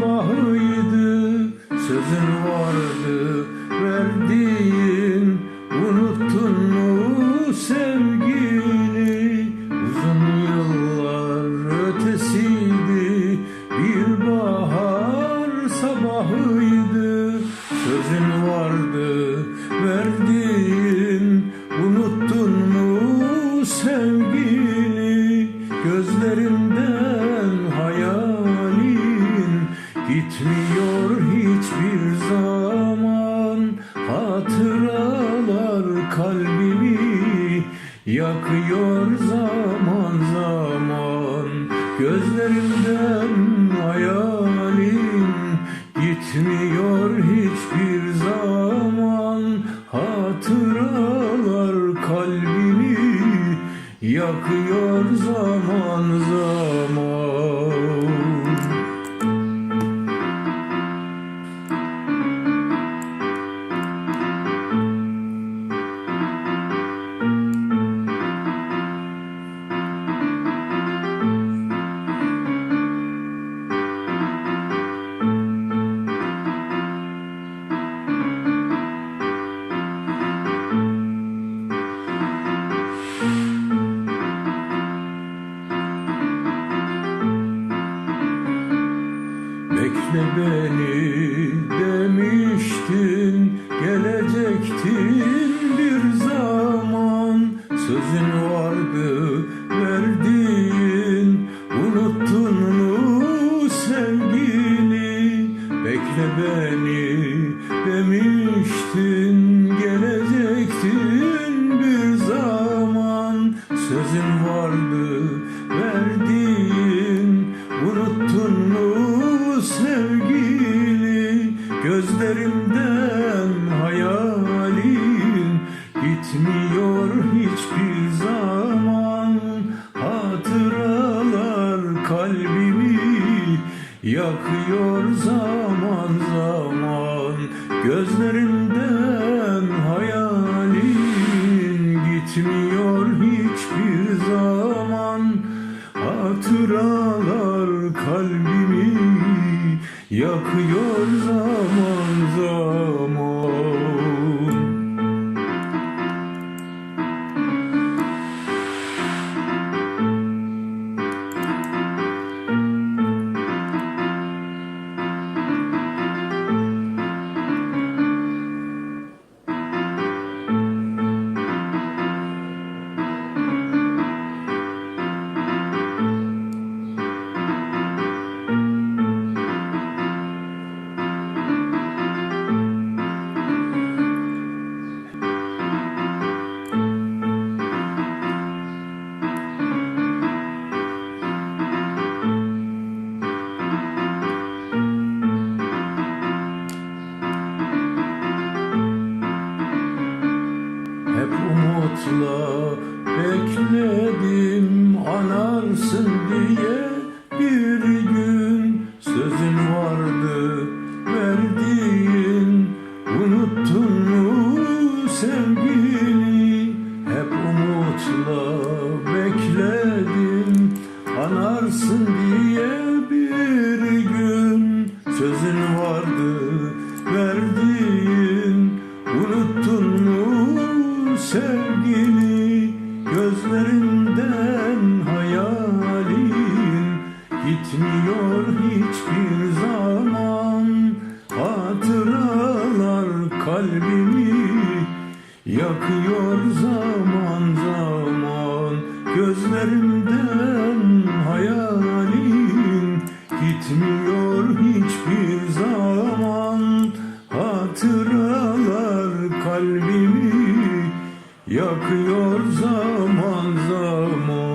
bahrıydı Sözün vardı verdiğin gitmiyor hiçbir zaman. Hatıralar kalbimi yakıyor zaman zaman. Gözlerimden hayalin gitmiyor hiçbir zaman. Hatıralar kalbimi yakıyor zaman Bekle beni demiştin Gelecektin bir zaman. Sözün vardı verdiğin Unuttun mu sevgili Bekle beni demiştin Yakıyor zaman zaman Gözlerimden hayalin Gitmiyor hiçbir zaman Hatıralar kalbimi yakıyor zaman. Bekledim anarsın diye bir gün sözün vardı verdiğin unuttun mu sevgili hep umutla bekledim anarsın diye bir gün sözün vardı verdiğin sevgili gözlerinden hayalin gitmiyor hiçbir zaman. Hatıralar kalbimi yakıyor zaman zaman. Gözlerimden hayalin gitmiyor hiçbir zaman. Hatıralar kalbimi Yakıyor zaman zaman.